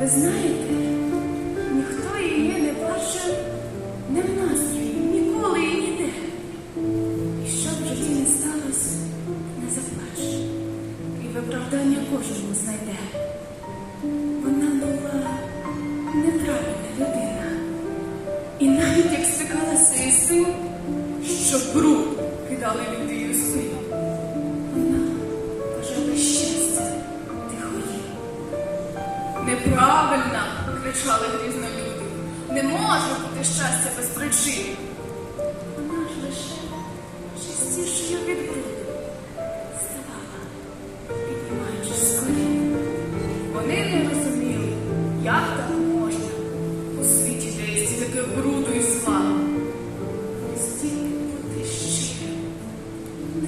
Ви знаєте, ніхто її не бачив не в настрої, ніколи і ніде. І що б житті не сталося, не заплач. І виправдання кожному знайде. Вона була неправильна людина. І навіть як стикалася із тим, що бруд кидали Неправильно, кричали грізно люди. Не може бути щастя без причини. Вона ж лише частішою від бруду ставала, піднімаючись з. Вони не розуміли, як так можна у світі, де стільки бруду і зла. Стільки бути щирим,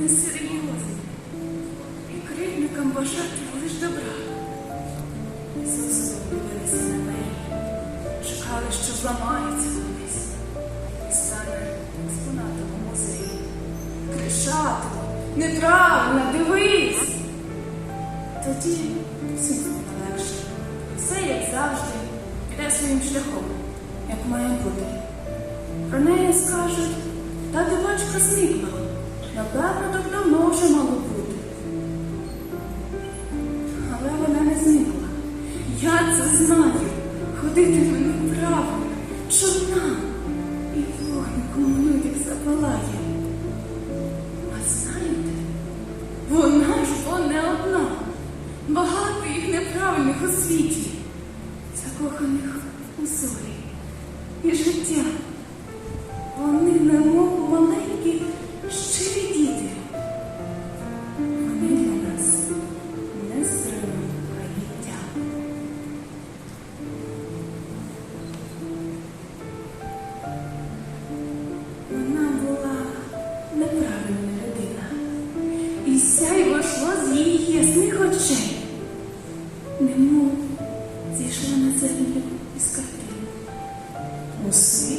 несерйозним і кривдникам бажати неправильно, дивись. Тоді всім стане легше. Все, як завжди, піде своїм шляхом, як має бути. Про неї скажуть, та ти бачка зникла. Напевно, так давно вже мало бути. Але вона не зникла. Я це знаю. Ходити Ходитиме неправильно, чорна. І вона ж бо не одна. Багато їх неправильних у світі, закоханих у зорі і життя. Вони немов маленькі і сяйво йшло з її ясних очей, немов зійшла на землю із картини. Уси